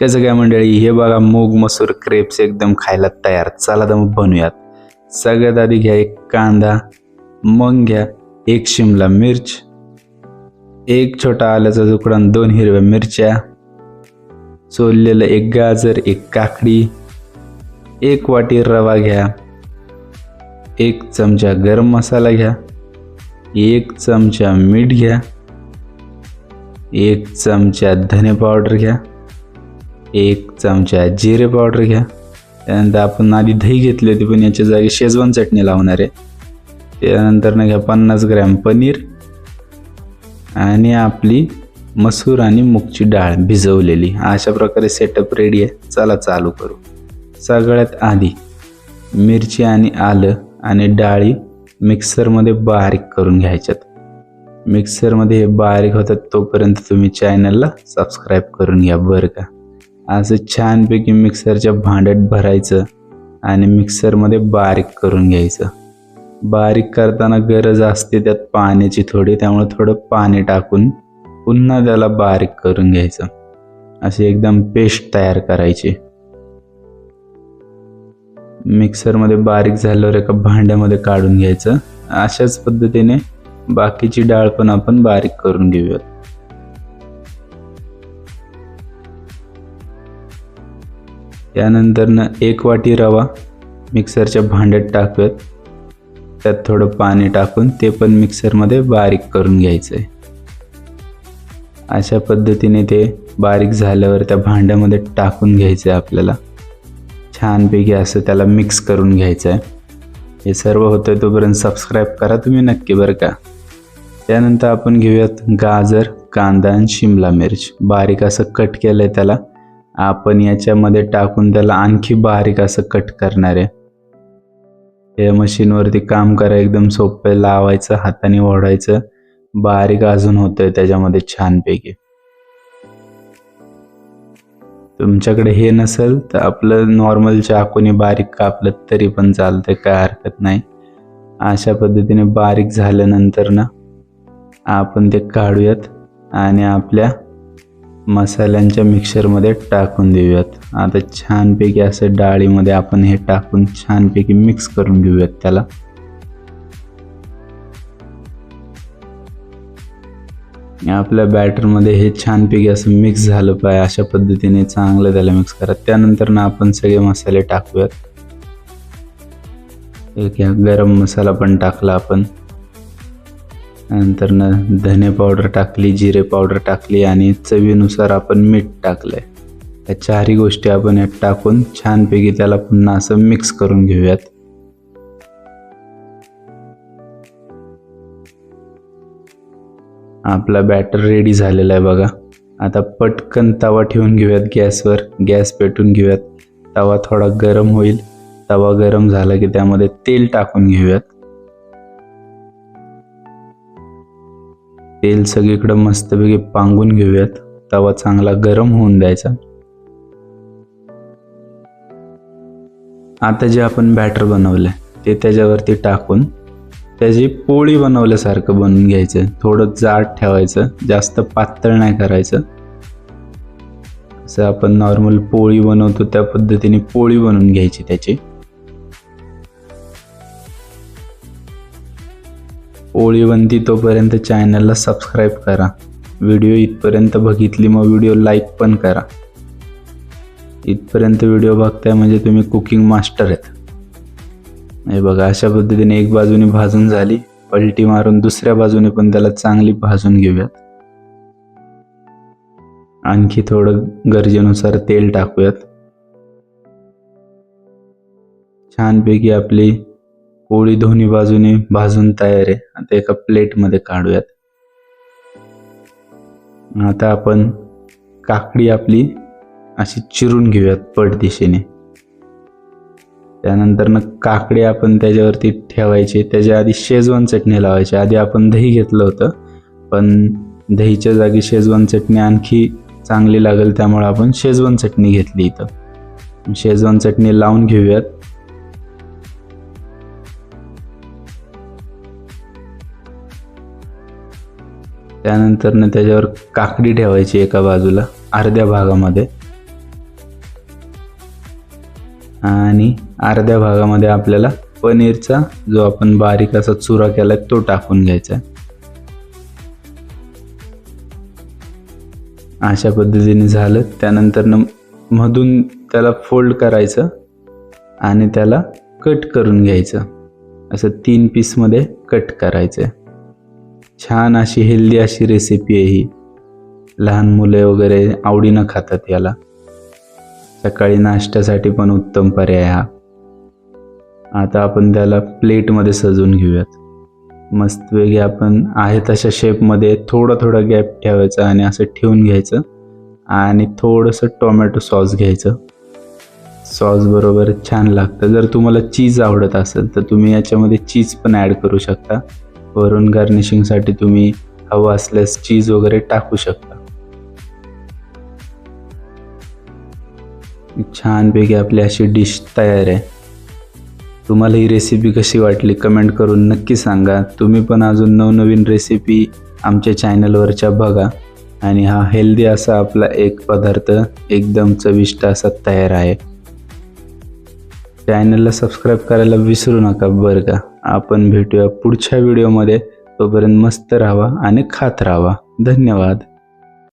कसं काय मंडळी? हे बघा मूग मसूर क्रेप्स एकदम खायला तयार. चला तर मग बनवूयात सगळ्यात आधी घ्या एक कांदा मग घ्या एक शिमला मिर्च एक छोटा आल्याचा तुकडा दोन हिरव्या मिरच्या सोललेलं एक गाजर एक काकडी एक वाटी रवा घ्या एक चमचा गरम मसाला घ्या एक चमचा मीठ घ्या एक चमचा धने पावडर घ्या एक चमचा जिरे पावडर घ्या. त्यानंतर आपण आधी दही घेतली होती पण याच्या जागी शेजवान चटणी लावणार आहे. त्यानंतर ना घ्या पन्नास ग्रॅम पनीर आणि आपली मसूर आणि मुगची डाळ भिजवलेली. अशा प्रकारे सेटअप रेडी आहे. चला चालू करू. सगळ्यात आधी मिरची आणि आलं आणि डाळी मिक्सरमध्ये बारीक करून घ्यायच्यात. मिक्सरमध्ये हे बारीक होतात तोपर्यंत तुम्ही चॅनलला सबस्क्राईब करून घ्या बरं का. असं छानपैकी मिक्सरच्या भांड्यात भरायचं आणि मिक्सरमध्ये बारीक करून घ्यायचं. बारीक करताना गरज असते त्यात पाण्याची थोडी त्यामुळे थोडं पाणी टाकून पुन्हा त्याला बारीक करून घ्यायचं. अशी एकदम पेस्ट तयार करायची. मिक्सरमध्ये बारीक झाल्यावर एका भांड्यामध्ये काढून घ्यायचं. अशाच पद्धतीने बाकीची डाळ पण आपण बारीक करून घेऊयात. त्यानंतरनं एक वाटी रवा मिक्सरच्या भांड्यात टाकत त्यात थोडं पाणी टाकून ते पण मिक्सरमध्ये बारीक करून घ्यायचं आहे अशा पद्धतीने ते बारीक झाल्यावर त्या भांड्यामध्ये टाकून घ्यायचं आहे आपल्याला. छानपैकी असं त्याला मिक्स करून घ्यायचं आहे हे सर्व होतं तोपर्यंत सबस्क्राईब करा तुम्ही नक्की बरं का. त्यानंतर आपण घेऊयात गाजर कांदा आणि शिमला मिर्च. बारीक असं कट केलं आहे त्याला. आपण याच्यामध्ये टाकून त्याला आणखी बारीक असं कट करणार आहे. या मशीनवरती काम करा एकदम सोपं आहे. लावायचं हाताने ओढायचं. बारीक अजून होतंय त्याच्यामध्ये छानपैकी. तुमच्याकडे हे नसेल तर आपलं नॉर्मल चाकूने बारीक कापलं तरी पण चालतंय काय हरकत नाही. अशा पद्धतीने बारीक झाल्यानंतर ना आपण ते काढूयात आणि आपल्या मसाल्यांच्या मिक्सरमध्ये टाकून देऊयात. आता छानपैकी असं डाळीमध्ये आपण हे टाकून छानपैकी मिक्स करून घेऊयात त्याला. आपल्या बॅटरमध्ये हे छानपैकी असं मिक्स झालं पाहिजे अशा पद्धतीने चांगलं त्याला मिक्स करा. त्यानंतर ना आपण सगळे मसाले टाकूयात. एक ह्या गरम मसाला पण टाकला आपण. नंतर न धने पावडर टाकली जिरे पावडर टाकली आणि चवीनुसार आपण मीठ टाकलंय. या चारही गोष्टी आपण यात टाकून छानपैकी त्याला पुन्हा असं मिक्स करून घेऊयात. आपला बॅटर रेडी झालेला आहे बघा. आता पटकन तवा ठेवून घेऊयात गॅसवर. गॅस पेटून घेऊयात. तवा थोडा गरम होईल. तवा गरम झाला की त्यामध्ये तेल टाकून घेऊयात. तेल सगळीकडं मस्तपैकी पांगून घेऊयात. तवा चांगला गरम होऊन द्यायचा. आता जे आपण बॅटर बनवलंय ते त्याच्यावरती टाकून त्याची पोळी बनवल्यासारखं बनवून घ्यायचं. थोडं जाड ठेवायचं जास्त पातळ नाही करायचं. असं आपण नॉर्मल पोळी बनवतो त्या पद्धतीने पोळी बनवून घ्यायची त्याची. पोळी बनती तोपर्यंत चॅनलला सबस्क्राईब करा. व्हिडिओ इथपर्यंत बघितली मग व्हिडिओ लाईक पण करा. इथपर्यंत व्हिडिओ बघताय म्हणजे तुम्ही कुकिंग मास्टर आहेत. हे बघा अशा पद्धतीने एक बाजूने भाजून झाली पलटी मारून दुसऱ्या बाजूने पण त्याला चांगली भाजून घेऊयात. आणखी थोडं गरजेनुसार तेल टाकूयात. छानपैकी आपली पोळी दोन्ही बाजूने भाजून तयार आहे. आता एका प्लेटमध्ये काढूयात. आता आपण काकडी आपली अशी चिरून घेऊयात पट दिशेने त्यानंतर काकडी आपण त्याच्यावरती ठेवायची. त्याच्या आधी शेजवान चटणी लावायची. आधी आपण दही घेतलं होतं पण दहीच्या जागी शेजवान चटणी आणखी चांगली लागेल त्यामुळे आपण शेजवान चटणी घेतली इथं. शेजवान चटणी लावून घेऊयात. त्यानंतरनं त्याच्यावर काकडी ठेवायची एका बाजूला अर्ध्या भागामध्ये. आणि अर्ध्या भागामध्ये आपल्याला पनीरचा जो आपण बारीक असा चुरा केला तो टाकून घ्यायचा आहे. अशा पद्धतीने झालं. त्यानंतर मधून त्याला फोल्ड करायचं आणि त्याला कट करून घ्यायचं. असं तीन पीसमध्ये कट करायचं छान अशी हेल्दी अशी रेसिपी आहे ही. लहान मुले वगैरे आवडीनं खातात याला. सकाळी नाश्त्यासाठी पण उत्तम पर्याय हा. आता आपण त्याला प्लेटमध्ये सजवून घेऊयात. मस्तपैकी आपण आहे तशा शेपमध्ये थोडा थोडा गॅप ठेवायचा आणि असं ठेवून घ्यायचं. आणि थोडंसं टोमॅटो सॉस घ्यायचं. सॉस बरोबर छान लागतं. जर तुम्हाला चीज आवडत असेल तर तुम्ही याच्यामध्ये चीज पण ॲड करू शकता. वरून गार्निशिंगसाठी तुम्ही हवं असल्यास चीज वगैरे टाकू शकता. छानपैकी आपली अशी डिश तयार आहे. तुम्हाला ही रेसिपी कशी वाटली कमेंट करून नक्की सांगा. तुम्ही पण अजून नवनवीन रेसिपी आमच्या चॅनलवरच्या बघा. आणि हा हेल्दी असा आपला एक पदार्थ एकदम चविष्ट असा तयार आहे. चॅनलला सबस्क्राईब करायला विसरू नका बरं का. आपण भेटूया पुढच्या व्हिडिओमध्ये. तोपर्यंत मस्त राहावा आणि खात राहा धन्यवाद.